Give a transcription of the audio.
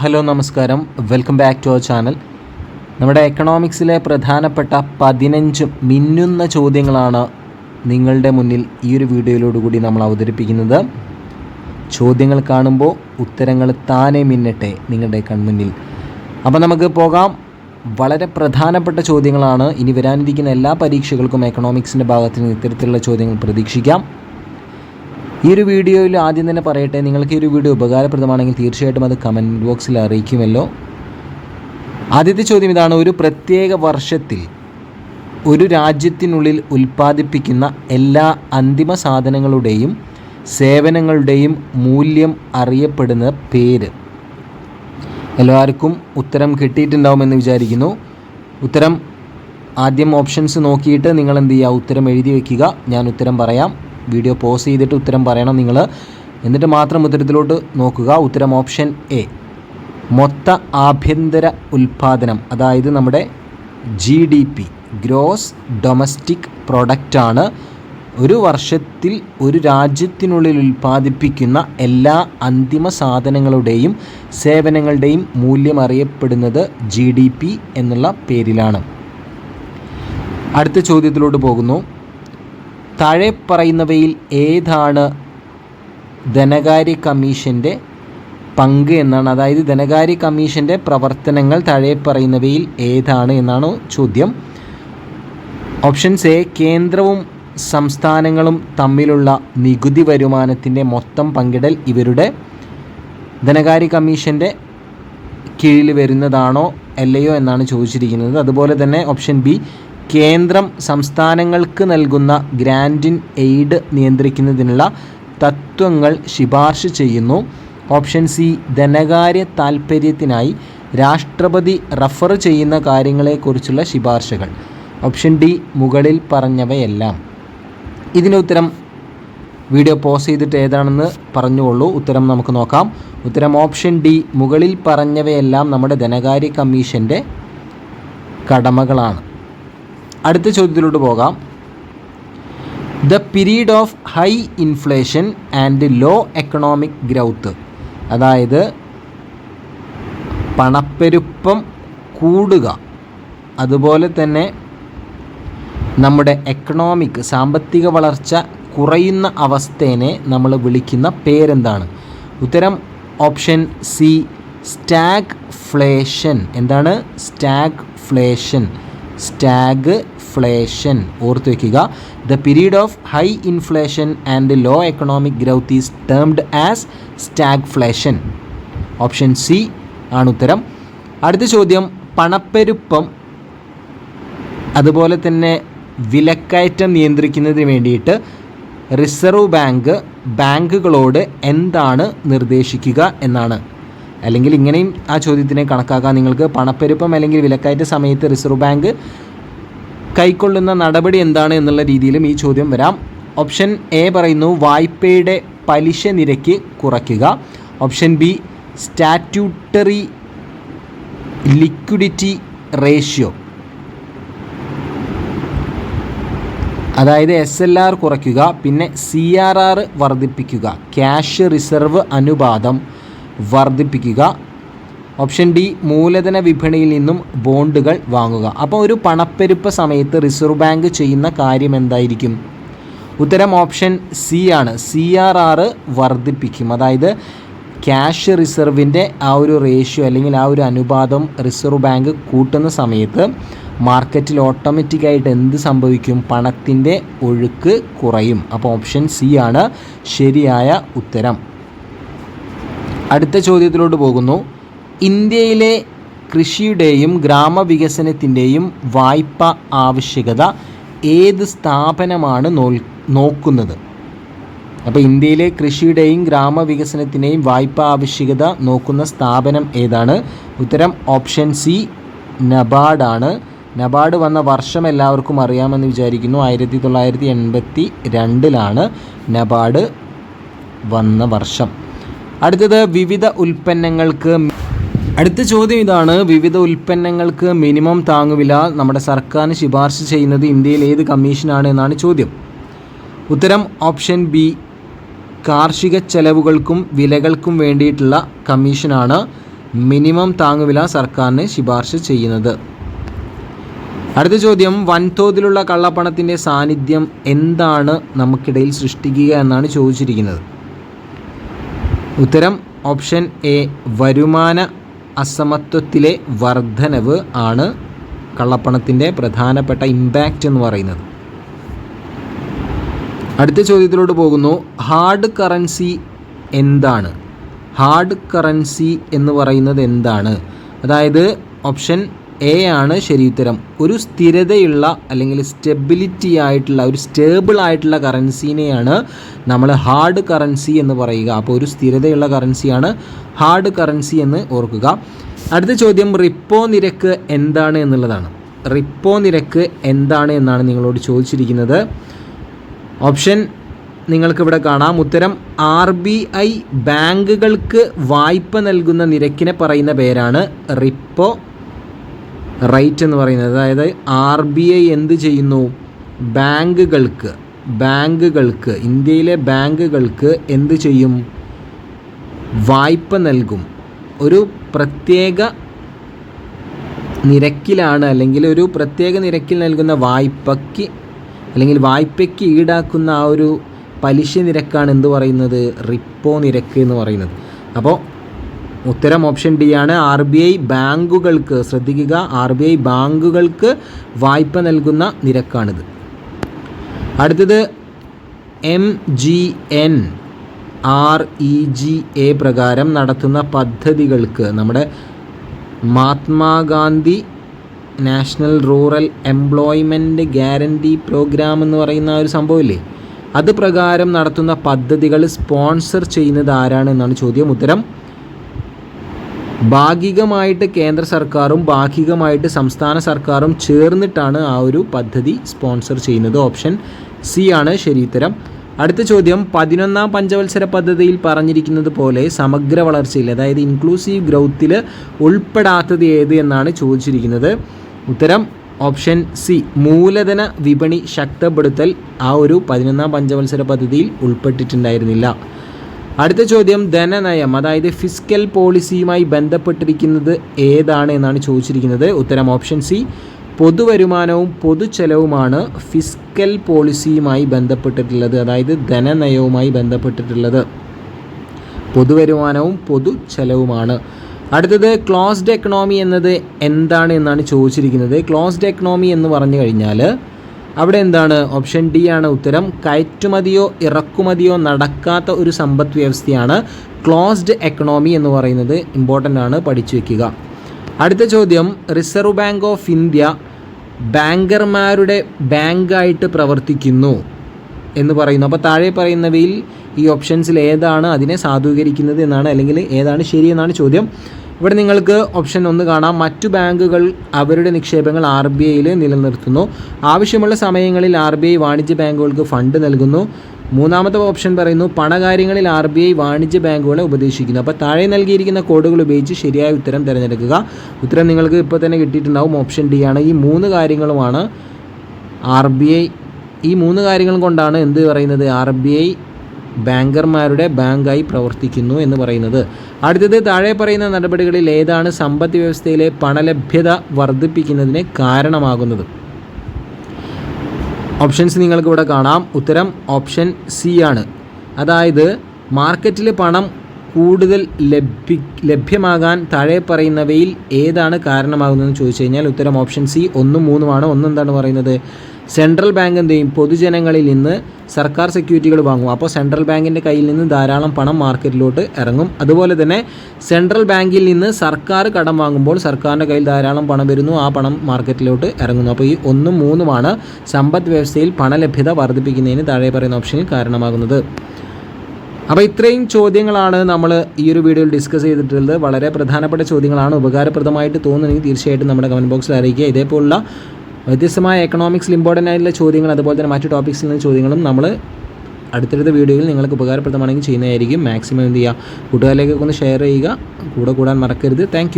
Hello നമസ്കാരം. Welcome back to our channel നമ്മുടെ എക്കണോമിക്സിലെ പ്രധാനപ്പെട്ട പതിനഞ്ച് മിന്നുന്ന ചോദ്യങ്ങളാണ് നിങ്ങളുടെ മുന്നിൽ ഈ ഒരു വീഡിയോയിലോടുകൂടി നമ്മൾ അവതരിപ്പിക്കുന്നത്. ചോദ്യങ്ങൾ കാണുമ്പോൾ ഉത്തരങ്ങൾ താനേ മിന്നട്ടെ നിങ്ങളുടെ കൺമുന്നിൽ. അപ്പോൾ നമുക്ക് പോകാം. വളരെ പ്രധാനപ്പെട്ട ചോദ്യങ്ങളാണ്. ഇനി വരാനിരിക്കുന്ന എല്ലാ പരീക്ഷകൾക്കും എക്കണോമിക്സിന്റെ ഭാഗത്ത് നിന്ന് ഇത്തരത്തിലുള്ള ചോദ്യങ്ങൾ പ്രതീക്ഷിക്കാം. ഈ ഒരു വീഡിയോയിൽ ആദ്യം തന്നെ പറയട്ടെ നിങ്ങൾക്ക് ഈ ഒരു വീഡിയോ ഉപകാരപ്രദമാണെങ്കിൽ തീർച്ചയായിട്ടും അത് കമന്റ് ബോക്സിൽ അറിയിക്കുമല്ലോ. ആദ്യത്തെ ചോദ്യം ഇതാണ് ഒരു പ്രത്യേക വർഷത്തിൽ ഒരു രാജ്യത്തിനുള്ളിൽ ഉൽപ്പാദിപ്പിക്കുന്ന എല്ലാ അന്തിമ സാധനങ്ങളുടെയും സേവനങ്ങളുടെയും മൂല്യം അറിയപ്പെടുന്ന പേര്. എല്ലാവർക്കും ഉത്തരം കിട്ടിയിട്ടുണ്ടാവുമെന്ന് വിചാരിക്കുന്നു. ഉത്തരം ആദ്യം ഓപ്ഷൻസ് നോക്കിയിട്ട് നിങ്ങൾ എന്ത് ചെയ്യുക? ഉത്തരം എഴുതി വയ്ക്കുക ഞാൻ ഉത്തരം പറയാം. വീഡിയോ പോസ് ചെയ്തിട്ട് ഉത്തരം പറയണം നിങ്ങൾ എന്നിട്ട് മാത്രം ഉത്തരത്തിലോട്ട് നോക്കുക. ഉത്തരം ഓപ്ഷൻ എ. മൊത്ത ആഭ്യന്തര ഉൽപ്പാദനം അതായത് നമ്മുടെ G D P gross domestic പ്രൊഡക്റ്റാണ് ഒരു വർഷത്തിൽ ഒരു രാജ്യത്തിനുള്ളിൽ ഉൽപ്പാദിപ്പിക്കുന്ന എല്ലാ അന്തിമ സാധനങ്ങളുടെയും സേവനങ്ങളുടെയും മൂല്യം അറിയപ്പെടുന്നത് ജി ഡി പി എന്നുള്ള പേരിലാണ്. അടുത്ത ചോദ്യത്തിലോട്ട് പോകുന്നു. താഴെ പറയുന്നവയിൽ ഏതാണ് ധനകാര്യ കമ്മീഷന്റെ പങ്ക് എന്നാണ്. അതായത് ധനകാര്യ കമ്മീഷന്റെ പ്രവർത്തനങ്ങൾ താഴെ പറയുന്നവയിൽ ഏതാണ് എന്നാണ് ചോദ്യം. ഓപ്ഷൻസ് എ കേന്ദ്രവും സംസ്ഥാനങ്ങളും തമ്മിലുള്ള നികുതി വരുമാനത്തിന്റെ മൊത്തം പങ്കിടൽ ഇവരുടെ ധനകാര്യ കമ്മീഷന്റെ കീഴിൽ വരുന്നതാണോ അല്ലയോ എന്നാണ് ചോദിച്ചിരിക്കുന്നത്. അതുപോലെ തന്നെ ഓപ്ഷൻ ബി കേന്ദ്രം സംസ്ഥാനങ്ങൾക്ക് നൽകുന്ന ഗ്രാൻഡിൻ എയ്ഡ് നിയന്ത്രിക്കുന്നതിനുള്ള തത്വങ്ങൾ ശുപാർശ ചെയ്യുന്നു. ഓപ്ഷൻ സി ധനകാര്യ താൽപ്പര്യത്തിനായി രാഷ്ട്രപതി റഫർ ചെയ്യുന്ന കാര്യങ്ങളെക്കുറിച്ചുള്ള ശുപാർശകൾ. ഓപ്ഷൻ ഡി മുകളിൽ പറഞ്ഞവയെല്ലാം. ഇതിന് ഉത്തരം വീഡിയോ പോസ് ചെയ്തിട്ട് ഏതാണെന്ന് പറഞ്ഞുകൊള്ളൂ. ഉത്തരം നമുക്ക് നോക്കാം. ഉത്തരം ഓപ്ഷൻ ഡി മുകളിൽ പറഞ്ഞവയെല്ലാം നമ്മുടെ ധനകാര്യ കമ്മീഷന്റെ കടമകളാണ്. അടുത്ത ചോദ്യത്തിലോട്ട് പോകാം. The period of high inflation and low economic growth അതായത് പണപ്പെരുപ്പം കൂടുക. അതുപോലെ തന്നെ നമ്മുടെ എക്കണോമിക് സാമ്പത്തിക വളർച്ച കുറയുന്ന അവസ്ഥേനെ നമ്മൾ വിളിക്കുന്ന പേരെന്താണ്? ഉത്തരം ഓപ്ഷൻ സി സ്റ്റാഗ് ഫ്ലേഷൻ എന്താണ്? സ്റ്റാഗ് ഫ്ലേഷൻ സ്റ്റാഗ് ഫ്ലേഷൻ ഓർത്ത് വയ്ക്കുക the period of high inflation and low economic growth is termed as stagflation option C ആണ് ഉത്തരം. അടുത്ത ചോദ്യം പണപ്പെരുപ്പം അതുപോലെ തന്നെ വിലക്കയറ്റം നിയന്ത്രിക്കുന്നതിന് വേണ്ടിയിട്ട് റിസർവ് ബാങ്ക് ബാങ്കുകളോട് എന്താണ് നിർദ്ദേശിക്കുക എന്നാണ്. അല്ലെങ്കിൽ ഇങ്ങനെയും ആ ചോദ്യത്തിനെ കണക്കാക്കാം നിങ്ങൾക്ക് പണപ്പെരുപ്പം അല്ലെങ്കിൽ വിലക്കയറ്റ സമയത്ത് റിസർവ് ബാങ്ക് കൈക്കൊള്ളുന്ന നടപടി എന്താണ് എന്നുള്ള രീതിയിലും ഈ ചോദ്യം വരാം. ഓപ്ഷൻ എ പറയുന്നു വായ്പയുടെ പലിശ നിരക്ക് കുറയ്ക്കുക. Option B statutory liquidity ratio അതായത് എസ് എൽ ആർ കുറയ്ക്കുക പിന്നെ സി ആർ ആർ വർദ്ധിപ്പിക്കുക. ക്യാഷ് റിസർവ് അനുപാതം വർദ്ധിപ്പിക്കുക. ഓപ്ഷൻ ഡി മൂലധന വിപണിയിൽ നിന്നും ബോണ്ടുകൾ വാങ്ങുക. അപ്പോൾ ഒരു പണപ്പെരുപ്പ സമയത്ത് റിസർവ് ബാങ്ക് ചെയ്യുന്ന കാര്യം എന്തായിരിക്കും? ഉത്തരം ഓപ്ഷൻ സി ആണ്. സി ആർ ആർ വർദ്ധിപ്പിക്കും. അതായത് ക്യാഷ് റിസർവിന്റെ ആ ഒരു റേഷ്യോ അല്ലെങ്കിൽ ആ ഒരു അനുപാതം റിസർവ് ബാങ്ക് കൂട്ടുന്ന സമയത്ത് മാർക്കറ്റിൽ ഓട്ടോമാറ്റിക്കായിട്ട് എന്ത് സംഭവിക്കും? പണത്തിന്റെ ഒഴുക്ക് കുറയും. അപ്പോൾ ഓപ്ഷൻ സി ആണ്. ശരിയായ ഉത്തരം. അടുത്ത ചോദ്യത്തിലോട്ട് പോകുന്നു. ഇന്ത്യയിലെ കൃഷിയുടെയും ഗ്രാമവികസനത്തിന്റെയും വായ്പ ആവശ്യകത ഏത് സ്ഥാപനമാണ് നോക്കുന്നത്? അപ്പോൾ ഇന്ത്യയിലെ കൃഷിയുടെയും ഗ്രാമവികസനത്തിന്റെയും വായ്പ ആവശ്യകത നോക്കുന്ന സ്ഥാപനം ഏതാണ്? ഉത്തരം ഓപ്ഷൻ സി നബാർഡാണ് നബാർഡ് വന്ന വർഷം എല്ലാവർക്കും അറിയാമെന്ന് വിചാരിക്കുന്നു. ആയിരത്തി തൊള്ളായിരത്തി എൺപത്തി രണ്ടിലാണ് നബാർഡ് വന്ന വർഷം. അടുത്തത് വിവിധ ഉൽപ്പന്നങ്ങൾക്ക് അടുത്ത ചോദ്യം ഇതാണ്. വിവിധ ഉൽപ്പന്നങ്ങൾക്ക് മിനിമം താങ്ങുവില നമ്മുടെ സർക്കാരിന് ശുപാർശ ചെയ്യുന്നത് ഇന്ത്യയിൽ ഏത് കമ്മീഷനാണ് എന്നാണ് ചോദ്യം. ഉത്തരം ഓപ്ഷൻ ബി കാർഷിക ചെലവുകൾക്കും വിലകൾക്കും വേണ്ടിയിട്ടുള്ള കമ്മീഷനാണ് മിനിമം താങ്ങുവില സർക്കാരിന് ശുപാർശ ചെയ്യുന്നത്. അടുത്ത ചോദ്യം വൻതോതിലുള്ള കള്ളപ്പണത്തിന്റെ സാന്നിധ്യം എന്താണ് നമുക്കിടയിൽ സൃഷ്ടിക്കുക എന്നാണ് ചോദിച്ചിരിക്കുന്നത്. ഉത്തരം ഓപ്ഷൻ എ വരുമാന അസമത്വത്തിലെ വർധനവ് ആണ് കള്ളപ്പണത്തിന്റെ പ്രധാനപ്പെട്ട ഇമ്പാക്റ്റ് എന്ന് പറയുന്നത്. അടുത്ത ചോദ്യത്തിലോട്ട് പോകുന്നു. ഹാർഡ് കറൻസി എന്താണ്? ഹാർഡ് കറൻസി എന്ന് പറയുന്നത് എന്താണ്? അതായത് ഓപ്ഷൻ എ ആണ് ശരി ഉത്തരം ഒരു സ്ഥിരതയുള്ള അല്ലെങ്കിൽ സ്റ്റെബിലിറ്റി ആയിട്ടുള്ള ഒരു സ്റ്റേബിൾ ആയിട്ടുള്ള കറൻസിനെയാണ് നമ്മൾ ഹാർഡ് കറൻസി എന്ന് പറയുക. അപ്പോൾ ഒരു സ്ഥിരതയുള്ള കറൻസിയാണ് ഹാർഡ് കറൻസി എന്ന് ഓർക്കുക. അടുത്ത ചോദ്യം റിപ്പോ നിരക്ക് എന്താണ് എന്നുള്ളതാണ്. റിപ്പോ നിരക്ക് എന്താണ് എന്നാണ് നിങ്ങളോട് ചോദിച്ചിരിക്കുന്നത്. ഓപ്ഷൻ നിങ്ങൾക്കിവിടെ കാണാം. ഉത്തരം ആർ ബി ഐ ബാങ്കുകൾക്ക് വായ്പ നൽകുന്ന നിരക്കിനെ പറയുന്ന പേരാണ് റിപ്പോ റൈറ്റ് എന്ന് പറയുന്നത്. അതായത് ആർ ബി ഐ എന്ത് ചെയ്യുന്നു? ബാങ്കുകൾക്ക് ബാങ്കുകൾക്ക് ഇന്ത്യയിലെ ബാങ്കുകൾക്ക് എന്ത് ചെയ്യും? വായ്പ നൽകും. ഒരു പ്രത്യേക നിരക്കിലാണ് അല്ലെങ്കിൽ ഒരു പ്രത്യേക നിരക്കിൽ നൽകുന്ന വായ്പയ്ക്ക് അല്ലെങ്കിൽ വായ്പയ്ക്ക് ഈടാക്കുന്ന ആ ഒരു പലിശ നിരക്കാണ് എന്ത് പറയുന്നത്? റിപ്പോ നിരക്ക് എന്ന് പറയുന്നത്. അപ്പോൾ ഉത്തരം ഓപ്ഷൻ ഡി ആണ്. ആർ ബി ഐ ബാങ്കുകൾക്ക് ശ്രദ്ധിക്കുക. ആർ ബി ഐ ബാങ്കുകൾക്ക് വായ്പ നൽകുന്ന നിരക്കാണിത്. അടുത്തത് M G N R E G A പ്രകാരം നടത്തുന്ന പദ്ധതികൾക്ക് നമ്മുടെ Mahatma Gandhi national rural employment guarantee programme എന്ന് പറയുന്ന ഒരു സംഭവമില്ലേ? അത് പ്രകാരം നടത്തുന്ന പദ്ധതികൾ സ്പോൺസർ ചെയ്യുന്നത് ആരാണ് എന്നാണ് ചോദ്യം. ഉത്തരം ഭാഗികമായിട്ട് കേന്ദ്ര സർക്കാരും ഭാഗികമായിട്ട് സംസ്ഥാന സർക്കാരും ചേർന്നിട്ടാണ് ആ ഒരു പദ്ധതി സ്പോൺസർ ചെയ്യുന്നത്. ഓപ്ഷൻ സി ആണ് ശരിത്തരം. അടുത്ത ചോദ്യം പതിനൊന്നാം പഞ്ചവത്സര പദ്ധതിയിൽ പറഞ്ഞിരിക്കുന്നത് പോലെ സമഗ്ര വളർച്ചയിൽ അതായത് ഇൻക്ലൂസീവ് ഗ്രൗത്തിൽ ഉൾപ്പെടാത്തത് ഏത് എന്നാണ് ചോദിച്ചിരിക്കുന്നത്. ഉത്തരം ഓപ്ഷൻ സി മൂലധന വിപണി ശക്തപ്പെടുത്തൽ ആ ഒരു പതിനൊന്നാം പഞ്ചവത്സര പദ്ധതിയിൽ ഉൾപ്പെട്ടിട്ടുണ്ടായിരുന്നില്ല. അടുത്ത ചോദ്യം ധനനയം അതായത് ഫിസ്ക്കൽ പോളിസിയുമായി ബന്ധപ്പെട്ടിരിക്കുന്നത് ഏതാണ് എന്നാണ് ചോദിച്ചിരിക്കുന്നത്. ഉത്തരം ഓപ്ഷൻ സി പൊതുവരുമാനവും പൊതുചെലവുമാണ് ഫിസ്ക്കൽ പോളിസിയുമായി ബന്ധപ്പെട്ടിട്ടുള്ളത് അതായത് ധനനയവുമായി ബന്ധപ്പെട്ടിട്ടുള്ളത്. പൊതുവരുമാനവും പൊതുചെലവുമാണ് അടുത്തത് ക്ലോസ്ഡ് എക്കണോമി എന്നത് എന്താണ് എന്നാണ് ചോദിച്ചിരിക്കുന്നത്. ക്ലോസ്ഡ് എക്കണോമി എന്ന് പറഞ്ഞു കഴിഞ്ഞാൽ അവിടെ എന്താണ്? ഓപ്ഷൻ ഡി ആണ് ഉത്തരം. കയറ്റുമതിയോ ഇറക്കുമതിയോ നടക്കാത്ത ഒരു സമ്പദ് വ്യവസ്ഥയാണ് ക്ലോസ്ഡ് എക്കണോമി എന്ന് പറയുന്നത്. ഇമ്പോർട്ടന്റ് ആണ് പഠിച്ചു വയ്ക്കുക അടുത്ത ചോദ്യം. റിസർവ് ബാങ്ക് ഓഫ് ഇന്ത്യ ബാങ്കർമാരുടെ ബാങ്കായിട്ട് പ്രവർത്തിക്കുന്നു എന്ന് പറയുന്നു. അപ്പോൾ താഴെ പറയുന്നവയിൽ ഈ ഓപ്ഷൻസിൽ ഏതാണ് അതിനെ സാധൂകരിക്കുന്നത് എന്നാണ് അല്ലെങ്കിൽ ഏതാണ് ശരിയെന്നാണ് ചോദ്യം. ഇവിടെ നിങ്ങൾക്ക് ഓപ്ഷൻ ഒന്ന് കാണാം. മറ്റു ബാങ്കുകൾ അവരുടെ നിക്ഷേപങ്ങൾ ആർ ബി ഐയിൽ നിലനിർത്തുന്നു. ആവശ്യമുള്ള സമയങ്ങളിൽ ആർ ബി ഐ വാണിജ്യ ബാങ്കുകൾക്ക് ഫണ്ട് നൽകുന്നു. മൂന്നാമത്തെ ഓപ്ഷൻ പറയുന്നു പണകാര്യങ്ങളിൽ ആർ ബി ഐ വാണിജ്യ ബാങ്കുകളെ ഉപദേശിക്കുന്നു. അപ്പോൾ താഴെ നൽകിയിരിക്കുന്ന കോഡുകൾ ഉപയോഗിച്ച് ശരിയായ ഉത്തരം തിരഞ്ഞെടുക്കുക. ഉത്തരം നിങ്ങൾക്ക് ഇപ്പോൾ തന്നെ കിട്ടിയിട്ടുണ്ടാവും. ഓപ്ഷൻ ഡി ആണ്. ഈ മൂന്ന് കാര്യങ്ങളുമാണ് ആർ ബി ഐ ഈ മൂന്ന് കാര്യങ്ങൾ കൊണ്ടാണ് എന്ത് പറയുന്നത്? ആർ ബി ഐ ബാങ്കർമാരുടെ ബാങ്കായി പ്രവർത്തിക്കുന്നു എന്ന് പറയുന്നത്. അടുത്തത് താഴെ പറയുന്ന നടപടികളിൽ ഏതാണ് സമ്പദ് വ്യവസ്ഥയിലെ പണലഭ്യത വർദ്ധിപ്പിക്കുന്നതിന് കാരണമാകുന്നത്? ഓപ്ഷൻസ് നിങ്ങൾക്ക് ഇവിടെ കാണാം. ഉത്തരം ഓപ്ഷൻ സി ആണ്. അതായത് മാർക്കറ്റിൽ പണം കൂടുതൽ ലഭ്യ ലഭ്യമാകാൻ താഴെ പറയുന്നവയിൽ ഏതാണ് കാരണമാകുന്നതെന്ന് ചോദിച്ചു കഴിഞ്ഞാൽ ഉത്തരം ഓപ്ഷൻ സി ഒന്നും മൂന്നുമാണ് ഒന്നെന്താണ് പറയുന്നത്? സെൻട്രൽ ബാങ്ക് എന്ത് ചെയ്യും? പൊതുജനങ്ങളിൽ നിന്ന് സർക്കാർ സെക്യൂരിറ്റികൾ വാങ്ങും. അപ്പോൾ സെൻട്രൽ ബാങ്കിന്റെ കയ്യിൽ നിന്ന് ധാരാളം പണം മാർക്കറ്റിലോട്ട് ഇറങ്ങും. അതുപോലെ തന്നെ സെൻട്രൽ ബാങ്കിൽ നിന്ന് സർക്കാർ കടം വാങ്ങുമ്പോൾ സർക്കാരിന്റെ കയ്യിൽ ധാരാളം പണം വരുന്നു. ആ പണം മാർക്കറ്റിലോട്ട് ഇറങ്ങുന്നു. അപ്പോൾ ഈ ഒന്നും മൂന്നുമാണ് സമ്പദ് വ്യവസ്ഥയിൽ പണലഭ്യത വർദ്ധിപ്പിക്കുന്നതിന് താഴെ പറയുന്ന ഓപ്ഷനിൽ കാരണമാകുന്നത്. അപ്പോൾ ഇത്രയും ചോദ്യങ്ങളാണ് നമ്മൾ ഈ ഒരു വീഡിയോയിൽ ഡിസ്കസ് ചെയ്തിട്ടുള്ളത്. വളരെ പ്രധാനപ്പെട്ട ചോദ്യങ്ങളാണ്. ഉപകാരപ്രദമായിട്ട് തോന്നുന്നെങ്കിൽ തീർച്ചയായിട്ടും നമ്മുടെ കമന്റ് ബോക്സിൽ അറിയിക്കുക. ഇതേപോലുള്ള വ്യത്യസ്തമായ എക്കണോമിക്സിൽ ഇമ്പോർട്ടന്റ് ആയിട്ടുള്ള ചോദ്യങ്ങൾ അതുപോലെ തന്നെ മറ്റു ടോപ്പിക്സിൽ നിന്ന് ചോദ്യങ്ങളും നമ്മൾ അടുത്തടുത്ത വീഡിയോയിൽ നിങ്ങൾക്ക് ഉപകാരപ്രദമാണെങ്കിൽ ചെയ്യുന്നതായിരിക്കും. മാക്സിമം എന്ത് ചെയ്യുക? കൂട്ടുകാരിലേക്കൊക്കെ ഒന്ന് ഷെയർ ചെയ്യുക. കൂടെ കൂടാൻ മറക്കരുത്. താങ്ക്